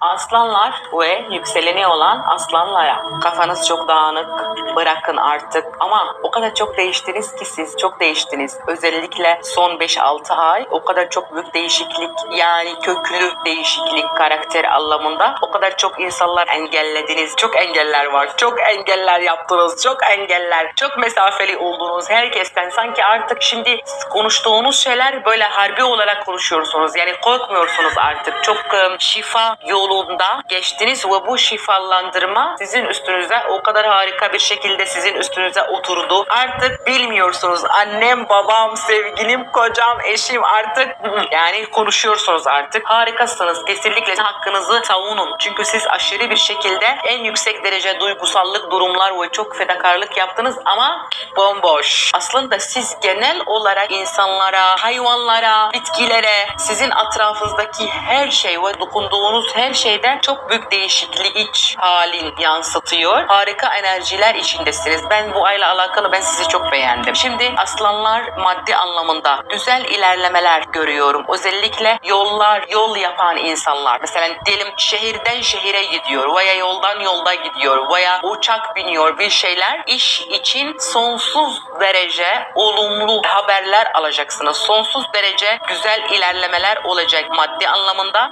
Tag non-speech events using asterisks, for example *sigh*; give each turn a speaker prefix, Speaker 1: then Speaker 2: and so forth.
Speaker 1: Aslanlar ve yükseleni olan aslanlara kafanız çok dağınık bırakın artık. Ama o kadar çok değiştiniz ki siz çok değiştiniz. Özellikle son 5-6 ay o kadar çok büyük değişiklik yani köklü değişiklik karakter anlamında o kadar çok insanlar engellediniz. Çok engeller var çok engeller yaptınız çok engeller çok mesafeli oldunuz. Herkesten sanki artık şimdi konuştuğunuz şeyler böyle harbi olarak konuşuyorsunuz. Yani korkmuyorsunuz artık. Çok e, şifa yolunda geçtiniz ve bu şifalandırma sizin üstünüze o kadar harika bir şekilde sizin üstünüze oturdu. Artık bilmiyorsunuz annem, babam, sevgilim, kocam, eşim artık *laughs* yani konuşuyorsunuz artık. Harikasınız. Kesinlikle hakkınızı savunun. Çünkü siz aşırı bir şekilde en yüksek derece duygusallık durumlar ve çok fedakarlık yaptınız ama bomboş. Aslında siz genel olarak insanlara, hayvanlara, bitkilere, sizin etrafınızdaki her şey ve dokunduğunuz her şeyden çok büyük değişiklik iç halin yansıtıyor. Harika enerjiler içindesiniz. Ben bu ayla alakalı ben sizi çok beğendim. Şimdi aslanlar maddi anlamında güzel ilerlemeler görüyorum. Özellikle yollar, yol yapan insanlar. Mesela diyelim şehirden şehire gidiyor veya yoldan yolda gidiyor veya uçak biniyor bir şeyler. iş için sonsuz derece olumlu haberler alacaksınız. Sonsuz derece güzel ilerlemeler olacak maddi anlamında.